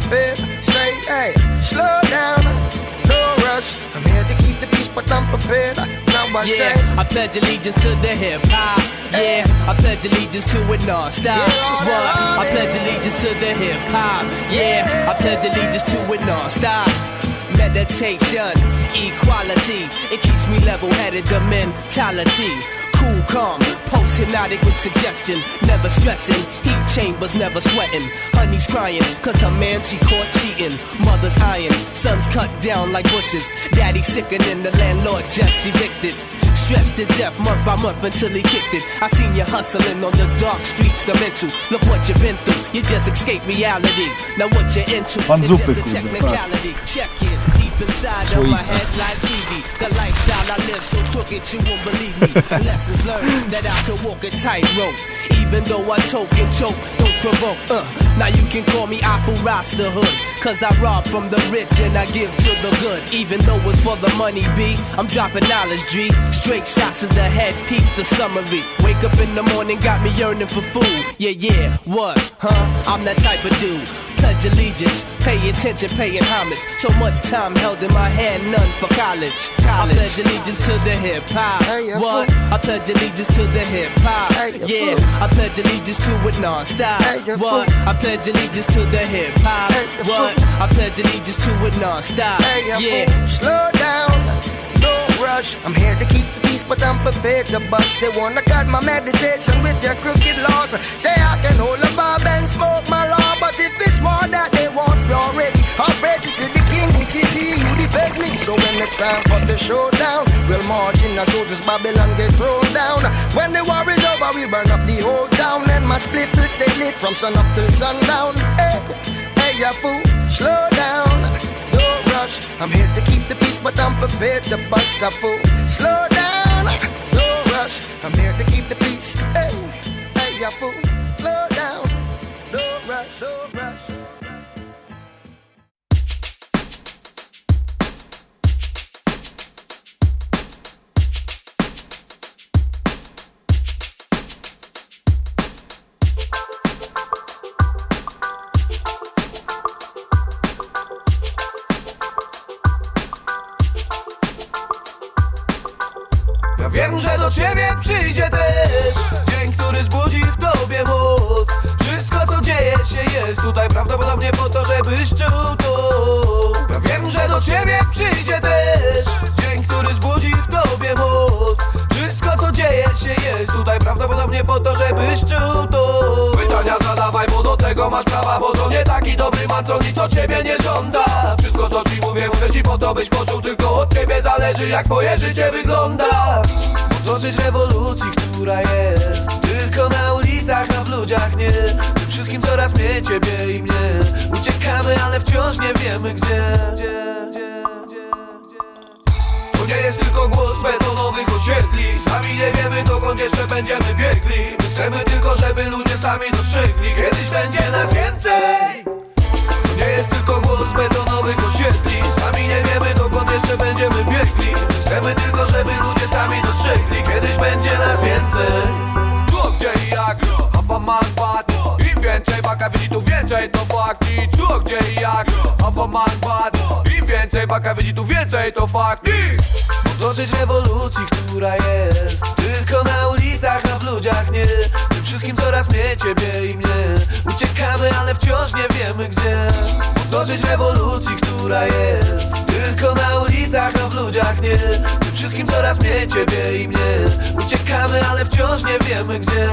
prepared. Say, hey, slow down, no rush. I'm here to keep the peace, but I'm prepared. Now I say, I pledge allegiance to the hip hop. Yeah, I pledge allegiance to it non-stop. Yeah, What? I pledge allegiance to the hip hop. Yeah, I pledge allegiance to it non-stop. Meditation, equality, it keeps me level-headed. The mentality, cool, calm, post-hypnotic with suggestion, never stressing. Heat chambers, never sweating. Honey's crying, cause her man she caught cheating. Mother's eyeing, sons cut down like bushes. Daddy sickening, the landlord just evicted. Stressed to death month by month until he kicked it. I seen you hustling on the dark streets, the mental. Look what you've been through. You just escaped reality. Now what you're into is just a technicality. Check it deep inside of my head like TV. The lifestyle I live so crooked you won't believe me. Lessons learned that I can walk a tightrope. Even though I toke and choke, don't provoke. Uh, now you can call me Apple Rasta Hood. Cause I rob from the rich and I give to the good. Even though it's for the money, B, I'm dropping knowledge, G. Straight shots to the head, peep the summary. Wake up in the morning, got me yearning for food. Yeah, yeah, what? Huh? I'm that type of dude. Pledge allegiance, pay attention, paying homage. So much time held in my hand, none for college. I pledge allegiance to the hip hop. Hey, What? fool. I pledge allegiance to the hip hop. Hey, Yeah, fool. I pledge allegiance to it non-stop. Hey, What? fool. I pledge allegiance to the hip hop. What? I pledge allegiance to it non-stop. Yeah. slow down, no rush. I'm here to keep but I'm prepared to bust. They wanna cut my meditation with their crooked laws. Say I can hold a bob and smoke my law, but if it's war that they want, we already outrageous to the king. It is he who defends me. So when it's time for the showdown, we'll march in as soldiers Babylon get thrown down. When the war is over, we'll burn up the whole town, and my split will stay lit from sun up till sundown. Hey, hey, ya fool, slow down. I'm here to keep the peace, but I'm prepared to bust a fool. Slow down, prawdopodobnie po to, żebyś czuł to Pytania zadawaj, bo do tego masz prawa Bo to nie taki dobry man, co nic od ciebie nie żąda. Wszystko co ci mówię, mówię ci po to, byś poczuł Tylko od ciebie zależy, jak twoje życie wygląda. Dosyć rewolucji, która jest Tylko na ulicach, a w ludziach nie. Tym wszystkim coraz mniej ciebie i mnie. Uciekamy, ale wciąż nie wiemy gdzie dokąd jeszcze będziemy biegli? My chcemy tylko, żeby ludzie sami dostrzegli. Kiedyś będzie nas więcej. To nie jest tylko głos betonowych osiedli. Sami nie wiemy dokąd jeszcze będziemy biegli. My chcemy tylko, żeby ludzie sami dostrzegli. Kiedyś będzie nas więcej. Tu gdzie i jak, Hawa man bad Im więcej baka widzi, tu więcej to fakt I tu gdzie i jak, Hawa man bad Im więcej baka widzi, tu więcej to fakt I Dosyć rewolucji, która jest ciebie i mnie. Uciekamy, ale wciąż nie wiemy gdzie. Dosyć rewolucji, która jest. Tylko na ulicach, a w ludziach nie. Tym wszystkim coraz mniej ciebie i mnie. Uciekamy, ale wciąż nie wiemy gdzie,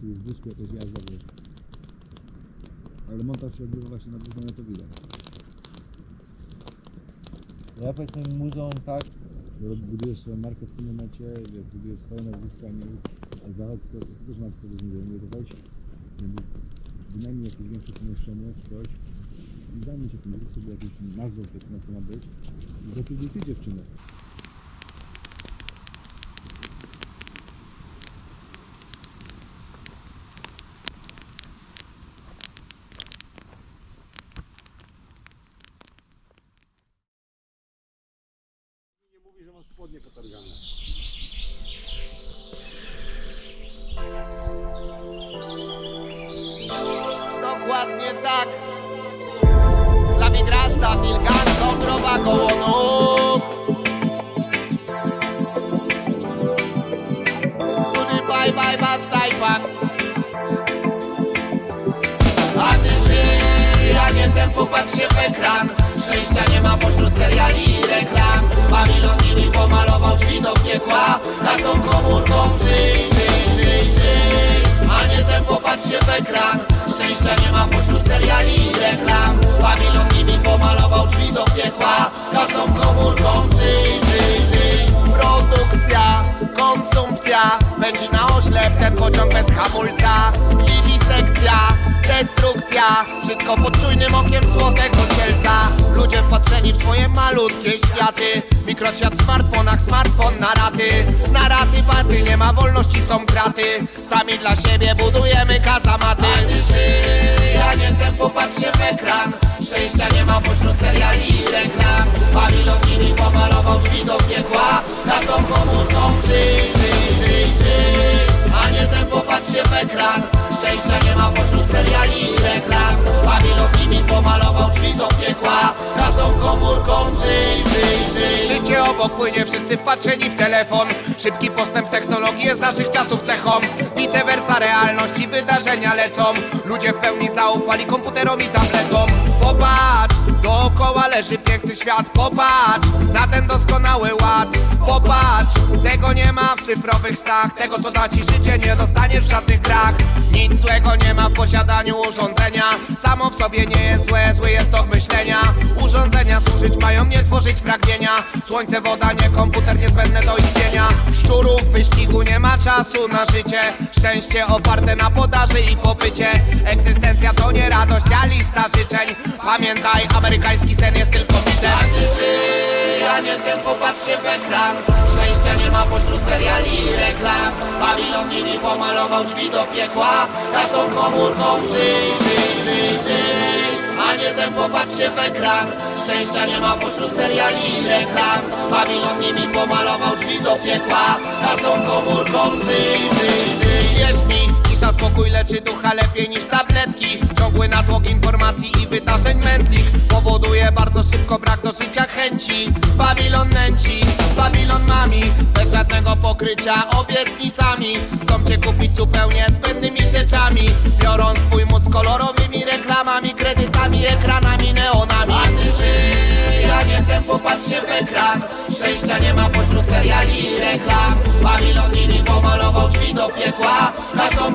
tu jest dysku, jakaś jazda, wiesz. Ale montaż się odbywa właśnie na dwóch to widać. Ja powiedzmy muzeum tak, Budujesz swoją markę w tym momencie, wiesz, budujesz swoje nazwisko, a nie a Zachowsko też ma sobie nie dować. Wynajmij jakieś większe pomieszczenie, coś. I zajmij się tym, zrób sobie jakąś nazwę, jak to ma być. I zatrudnij ty dziewczynę. Tak. Slavidrasta, Dilgan, Dąbrowa, Gołonóg Budy, bye, bye, bas, Tajwan A ty żyj, a nie ten popatrz się w ekran. Szczęścia nie ma pośród seriali i reklam. Babilon nimi pomalował drzwi Wszystko pod czujnym okiem złotego cielca. Ludzie wpatrzeni w swoje malutkie światy. Mikroświat w smartfonach, smartfon na raty. Na raty party, nie ma wolności, są kraty. Sami dla siebie budujemy kazamaty. A nie tempo, patrzcie w ekran. Szczęścia nie ma pośród seriali i reklam. Babilon nimi pomalował drzwi do piekła. Każdą komórką żyj, żyj, żyj, żyj. A nie tempo, patrzcie w ekran. Szczęścia nie ma pośród seriali Płynie, wszyscy wpatrzeni w telefon. Szybki postęp technologii jest naszych czasów cechą. Vice versa, realność i wydarzenia lecą. Ludzie w pełni zaufali komputerom i tabletom. Popatrz, dookoła leży piękny świat Popatrz na ten doskonały ład. Popatrz, tego nie ma w cyfrowych stach. Tego co da ci życie nie dostaniesz w żadnych grach. Nic złego nie ma w posiadaniu urządzenia. Samo w sobie nie jest złe, zły jest tok myślenia. Urządzenia służyć mają, nie tworzyć pragnienia. Słońce, woda, nie komputer niezbędne do istnienia. Szczurów w wyścigu nie ma czasu na życie. Szczęście oparte na podaży i popycie Egzystencja to nie radość, a lista życzeń. Pamiętaj, amerykański sen jest tylko a nie tempo, patrzcie w ekran. Szczęścia nie ma pośród seriali i reklam. Babilon nimi pomalował drzwi do piekła. Każdą komórką żyj, żyj, żyj, żyj A nie tempo, patrzcie w ekran. Szczęścia nie ma pośród seriali i reklam. Babilon nimi pomalował drzwi do piekła. Każdą komórką żyj, żyj, żyj Wierz mi, cisza, spokój leczy ducha lepiej niż tabletki. Ciągły natłok informacji i wydarzeń mętlich Powoduje bardzo szybko brak do życia chęci. Babilon nęci, Babilon mami Bez żadnego pokrycia obietnicami. Chcą cię kupić zupełnie zbędnymi rzeczami. Biorą twój mózg kolorowymi reklamami Kredytami, ekranami, neonami. A ty żyj, a nie tempo, patrz się w ekran. Szczęścia nie ma pośród seriali i reklam. Babilon nimi pomalował drzwi do piekła. Każdą